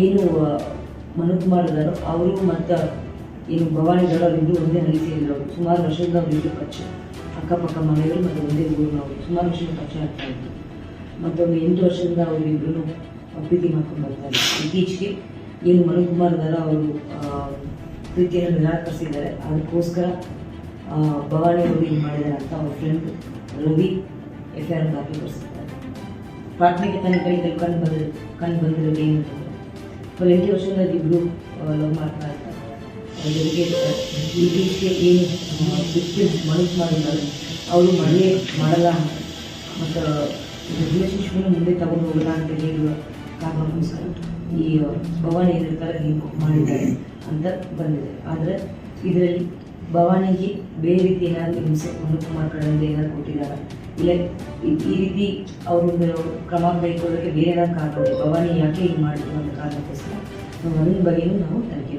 ಏನು ಮನುಕುಮಾರ್ ಇದ್ದಾರೋ ಅವರು ಮತ್ತು ಏನು ಭವಾನಿ ಇದ್ದಾರೋ ಅವರಿಬ್ಬರು ಒಂದೇ ಹಳ್ಳಿ ಅವರು ಸುಮಾರು ವರ್ಷದಿಂದ ಅವರಿಬ್ಬರು ಕಚ್ಚೆ ಅಕ್ಕಪಕ್ಕ ಮನೆಯವರು ಮತ್ತು ಒಂದೇ ಊರಿನವರು ಸುಮಾರು ವರ್ಷದಿಂದ ಕಚ್ಚೆ ಆಗ್ತಾ ಇದ್ದರು ಮತ್ತೊಂದು ಎಂಟು ವರ್ಷದಿಂದ ಅವರಿಬ್ಬರು ಪ್ರೀತಿ ಮಾಡ್ಕೊಂಡು ಬರ್ತಾರೆ ಇತ್ತೀಚೆಗೆ ಏನು ಮನುಕುಮಾರ್ ಇದ್ದಾರೋ ಅವರು ಪ್ರೀತಿಯನ್ನು ನಿರಾಕರಿಸಿದ್ದಾರೆ. ಅದಕ್ಕೋಸ್ಕರ ಭವಾನಿ ಅವರು ಏನು ಮಾಡಿದ್ದಾರೆ ಅಂತ ಅವ್ರ friend Ravi F I R ದಾಖಲಿಸಿದ್ದಾರೆ ತನ್ನ ಕೈಗಳು ಕಂಡು ಬಂದಿರೋ ಕಂಡು ಬಂದಿರೋದು ಏನು ಎಂಟು ವರ್ಷದಿಂದ ಇಬ್ಬರು ಲವ್ ಮಾಡ್ತಾ ಇರ್ತಾರೆ ಇತ್ತೀಚೆಗೆ ಏನು ಬಿಟ್ಟು ಮನಸ್ಸು ಮಾಡಿದ್ದಾರೆ. ಅವರು ಮನೆ ಮಾಡಲ್ಲ ಮತ್ತು ರಿಲೇಷನ್ಶಿಪ್ನ ಮುಂದೆ ತಗೊಂಡು ಹೋಗಲ್ಲ ಅಂತ ಹೇಳುವ ಕಾರಣಕ್ಕೋಸ್ಕರ ಈ ಭವಾನಿ ನೀವು ಮಾಡಿದ್ದಾರೆ ಅಂತ ಬಂದಿದೆ. ಆದರೆ, ಇದರಲ್ಲಿ ಭವಾನಿಗೆ ಬೇರೆ ರೀತಿ ಏನಾದರೂ ಹಿಂಸೆ ಕುಮಾರ್ ಕಡೆಯಿಂದ ಏನಾದ್ರು ಕೊಟ್ಟಿದ್ದಾರೆ? ಇಲ್ಲ, ಈ ರೀತಿ ಅವರು ಕ್ರಮ ಕೈಗೊಳ್ಳೋಕ್ಕೆ ಬೇರೆ ಏನಾದ್ರು ಕಾರಣ ಭವಾನಿ ಯಾಕೆ ಹಿಂಗೆ ಮಾಡಿದ್ರು ಅನ್ನೋ ಕಾರಣಕ್ಕೋಸ್ಕರ ಅದ್ರ ಬಗ್ಗೆಯೂ ನಾವು ತನಿಖೆ